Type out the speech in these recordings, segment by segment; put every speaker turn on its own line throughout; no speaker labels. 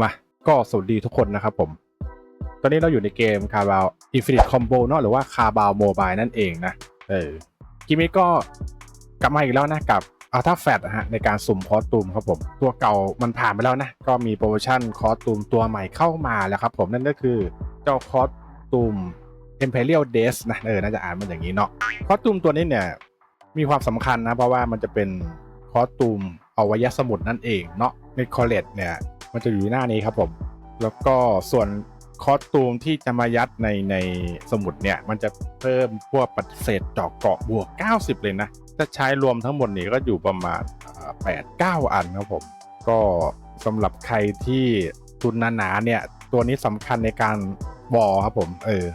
มาก็สวัสดีทุกคนนะครับผม ตอนนี้เราอยู่ในเกมคาบาว Infinite Combo เนาะหรือว่าคาบาวโมบายนั่นเองนะ เออกิมมิก็กลับมาอีกแล้วนะกับอัลต้าแฟนะฮะในการสุ่มคอสตูมครับผม ตัวเก่ามันผ่านไปแล้วนะ ก็มีโปรโมชั่นคอสตูมตัวใหม่เข้ามาแล้วครับผมนั่นก็คือเจ้าคอสตูม Imperial d e s นะเออน่าจะอ่านมันอย่างนี้เนาะคอสตูมตัวนี้เนี่ยมีความสำคัญนะ เพราะว่ามันจะเป็นคอสตูมอวัยสมุดนั่นเองเนาะในคอเลตเนี่ย มันจะอยู่หน้านี้ครับผม แล้วก็ส่วนคอสตูมที่จะมายัดในในสมุดเนี่ย มันจะเพิ่มพวกปฏิเสธจาะเกาะบวก 90 เลยนะถ้าใช้รวมทั้งหมดนี่ก็อยู่ประมาณแปดเก้าอันครับผม ก็สำหรับใครที่ทุนหนาๆเนี่ย ตัวนี้สำคัญในการวอครับผม เออ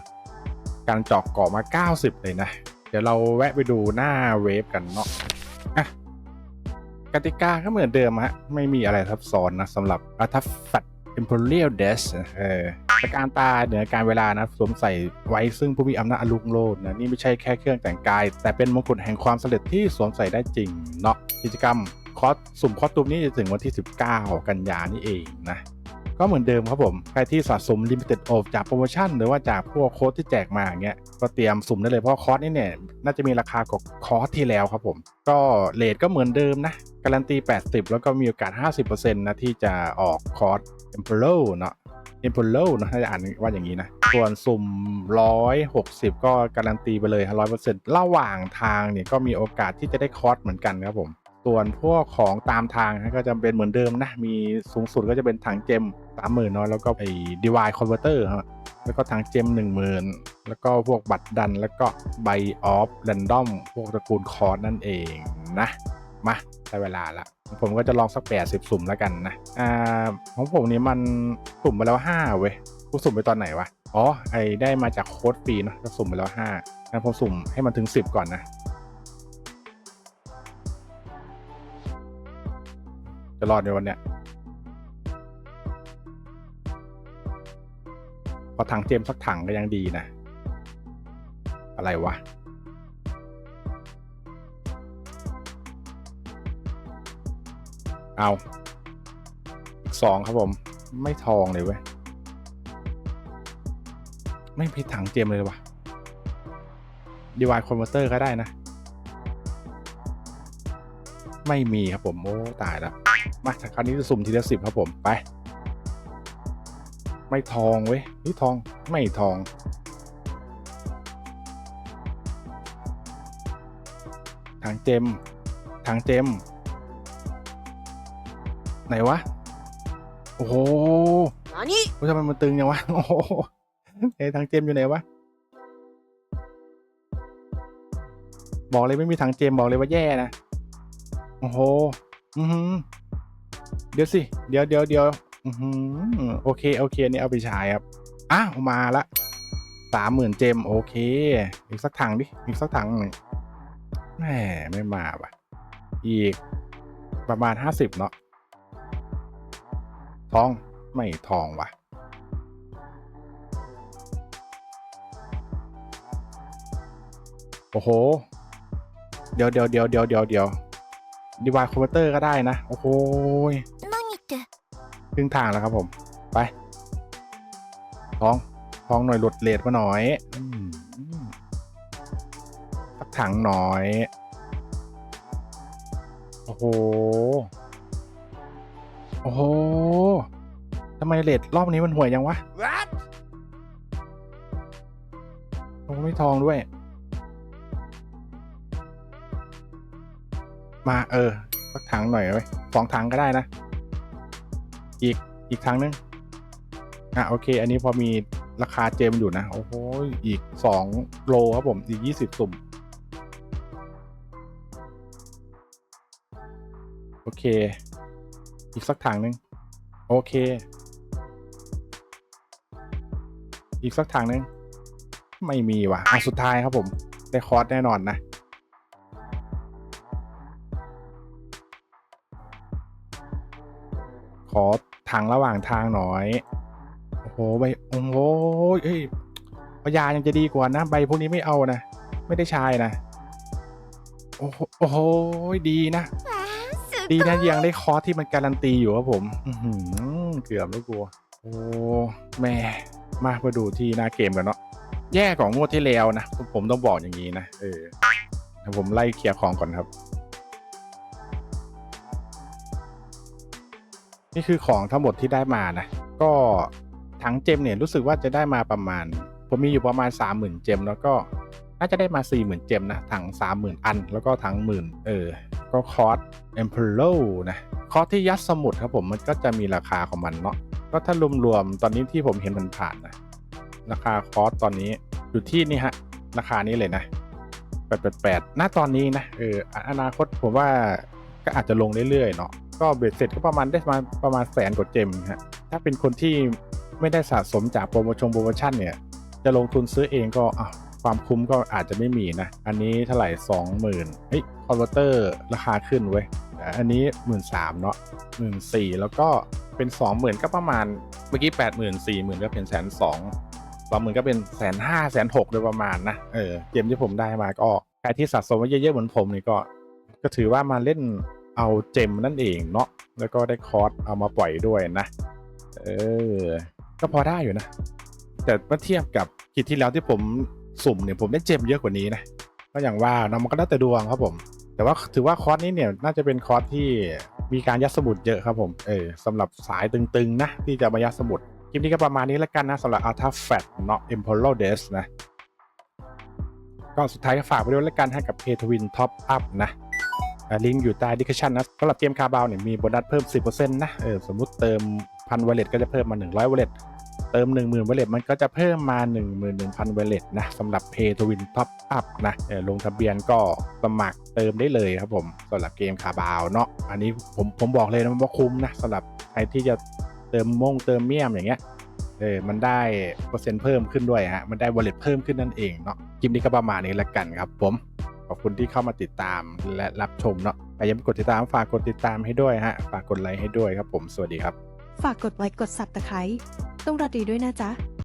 การจาะเกาะมา 90 เลยนะ เดี๋ยวเราแวะไปดูหน้าเวฟกันเนาะอะ ติกาก็เหมือนเดิมฮะ ไม่มีอะไรซับซ้อนนะสำหรับอัทัฟฟัด Imperial Dash เออประการตาเหนือการเวลานะสวมใส่ไว้ซึ่งผู้มีอำนาจอลุงโลดนะนี่ไม่ใช่แค่เครื่องแต่งกาย แต่เป็นมงกุฎแห่งความสำเร็จที่สวมใส่ได้จริงเนาะกิจกรรมคอสสุ่มคอสตูมนี้จะถึงวันที่ 19 กันยานี่เองนะก็เหมือนเดิมครับผม ใครที่สะสม Limited o จากโปรโมชั่น หรือว่าจากพวกโค้ดที่แจกมาอย่างเงี้ยก็เตรียมสุ่มได้เลยเพราะคอร์สนี้เนี่ย น่าจะมีราคากว่าคอร์สที่แล้วครับผม ก็เลทก็เหมือนเดิมนะ การันตี 80 แล้วก็มีโอกาส 50%นะที่จะออกคอร์ส e m p e r o เนาะ e m p e r o นะถ้าจะอ่านว่าอย่างนี้นะ ส่วนสุ่ม 160 ก็การันตีไปเลย 100%ระหว่างทางเนี่ยก็มีโอกาสที่จะได้คอร์สเหมือนกันครับผม ส่วนพวกของตามทางนะก็จะเป็นเหมือนเดิมนะ มีสูงสุดก็จะเป็นถังเจมสามหมื่นเนาะแล้วก็ไอ้ดีวายคอนเวอร์เตอร์ครับแล้วก็ถังเจมหนึ่งหมื่นแล้วก็พวกบัตรดันแล้วก็ใบออฟแรนดอมพวกตระกูลคอร์สนั่นเองนะ มาได้เวลาละผมก็จะลองสักแปดสิบสุ่มแล้วกันนะอ่าของผมนี่มันสุ่มไปแล้วห้าเว้ยกูสุ่มไปตอนไหนวะอ๋อไอได้มาจากโค้ดฟรีเนอะก็สุ่มไปแล้วห้างั้นผมสุ่มให้มันถึงสิบก่อนนะจะรอดในวันเนี้ยพอถังเจมสักถังก็ยังดีนะ อะไรวะ เอาอีกสองครับผม ไม่ทองเลยเว้ย ไม่พิดถังเจมเลยวะดีวายคอนเวอร์เตอร์ก็ได้นะ ไม่มีครับผม โอ้ ตายแล้ว มาคราวนี้จะสุ่มทีละสิบครับผม ไป ไม่ทองเว้ยนี่ทอง ไม่ทองทางเจมทางเจม ไหนวะ โอ้โห
何
โอ้ยทำไมมันตึงยังวะ โอ้โหเอ้ยทางเจมอยู่ไหนวะ บอกเลยไม่มีทางเจมบอกเลยว่าแย่นะ โอ้โห อือหือ เดี๋ยวสิ เดี๋ยวเดี๋ยวเดี๋ยวอือหือ โอเค โอเคอันนี่เอาไปใช้ครับ อ้าวมาละสามหมื่นเจม โอเค อีกสักถังดิ อีกสักถังหนึ่งแหมไม่มาว่ะ อีกประมาณห้าสิบเนาะท องไม่ทองวะโอ้โห เดี๋ยวเดี๋ยวเดี๋ยวเดี๋ยวเดี๋ยวเดี๋ยวดีวายคอมพิวเตอร์ก็ได้นะ โอ้โหครึ่งทางแล้วครับผม ไปทองทองหน่อยหลุดเลทมาหน่อยสักถังหน่อย โอ้โห อ้โหทำไมเลทรอบนี้มันห่วยยังวะ
What
โอ้ไม่ทองด้วย มาเออสักถังหน่อยไว้ยสองถังก็ได้นะ อีกอีกถังนึง อะโอเค อันนี้พอมีราคาเจมอยู่นะ โอ้โห อีกสองโลครับผม อีกยี่สิบสุ่ม โอเค อีกสักถังหนึ่งโอเค อีกสักถังหนึ่งไม่มีว่ะอะสุดท้ายครับผม ได้คอร์สแน่นอนนะ ขอทางระหว่างทางหน่อย โอ้โหใบโอ้โหเอ้ยพยายังจะดีกว่านะ ใบพวกนี้ไม่เอานะ ไม่ได้ใช้นะ โอ้โหดีนะ ดีนะยังได้คอร์สที่มันการันตีอยู่ครับผมอื้อหือเกือบแล้วกูโอ้แม่มามาดูที่หน้าเกมกันเนาะแย่ของงวดที่แล้วนะผมต้องบอกอย่างนี้นะเออผมไล่เคลียร์ของก่อนครับ นี่คือของทั้งหมดที่ได้มานะก็ทั้งเจมเนี่ยรู้สึกว่าจะได้มาประมาณ ผมมีอยู่ประมาณ 30,000 เจมแล้วก็ น่าจะได้มา 40,000 เจมนะถัง 30,000 อัน แล้วก็ทั้งหมื่นเออ ก็คอร์สเอ็มเพลโนะคอร์สที่ยัดสมุดครับผมมันก็จะมีราคาของมันเนาะก็ถ้ารวมๆตอนนี้ที่ผมเห็นมันผ่านนะราคาคอร์สตอนนี้อยู่ที่นี่ฮะราคานี้เลยนะ888ณตอนนี้นะเออออนาคตผมว่าก็อาจจะลงเรื่อยๆเนาะก็เบ็ดเสร็จก็ประมาณได้มาประมาณแสนกว่าเจมฮะถ้าเป็นคนที่ไม่ได้สะสมจากโปรโมชั่นโปรโมชั่นเนี่ย จะลงทุนซื้อเองก็อะ ความคุ้มก็อาจจะไม่มีนะ อันนี้เท่าไหร่สองหมื่นเฮ้ยคอนเวอร์เตอร์ราคาขึ้นเว้ย อันนี้หมื่นสามเนาะหมื่นสี่แล้วก็เป็นสองหมื่นก็ประมาณเมื่อกี้แปดหมื่นสี่หมื่นก็เป็นแสนสองสองหมื่นก็เป็นแสนห้าแสนหกโดยประมาณนะ เออ เกมที่ผมได้มาก็ใครที่สะสมไว้เยอะๆเหมือนผมนี่ก็ ก็ถือว่ามาเล่นเอาเจมนั่นเองเนาะ แล้วก็ได้คอร์สเอามาปล่อยด้วยนะ เออ ก็พอได้อยู่นะ แต่เมื่อเทียบกับกิจที่แล้วที่ผม สุ่มเนี่ยผมได้เจมเยอะกว่านี้นะก็อย่างว่าเนาะมันก็ได้แต่ดวงครับผม แต่ว่าถือว่าคอร์สนี้เนี่ยน่าจะเป็นคอร์สที่มีการยัดสมุดเยอะครับผมเออสำหรับสายตึงๆนะที่จะมายัดสมุดคลิปนี้ก็ประมาณนี้แล้วกันนะสำหรับ Alta Fat เนาะ Imperial d e s นะก็สุดท้ายก็ฝากไปด้วยแล้วกันให้กับ Pay to Win Top Up นะลิงก์อยู่ใต้ดิคชันนะสำหรับเกมคาบาวเนี่ยมีโบนัสเพิ่ม 10%นะเออสมมุติเติมพันวอลเล็ตก็จะเพิ่มมา 100วอลเล็ต เติม 10,000วอลเลตมันก็จะเพิ่มมา 11,000วอลเลตนะสำหรับ Pay to Win Top Up นะลงทะเบียนก็สมัครเติมได้เลยครับผมสำหรับเกมคาบาวเนาะอันนี้ผมผมบอกเลยนะว่าคุ้มนะสำหรับใครที่จะเติมมงเติมเมี่ยมอย่างเงี้ยเออ มันได้เปอร์เซ็นต์เพิ่มขึ้นด้วยฮะ มันได้วอลเล็ตเพิ่มขึ้นนั่นเองเนาะ คลิปนี้ก็ประมาณนี้แล้วกันครับผม ขอบคุณที่เข้ามาติดตามและรับชมเนาะใครยังไม่กดติดตามฝากกดติดตามให้ด้วยฮะ ฝากกดไลค์ให้ด้วยครับผม สวัสดีครับ
ฝากกดไลค์กด Subscribe ต้องรัดดีด้วยนะจ๊ะ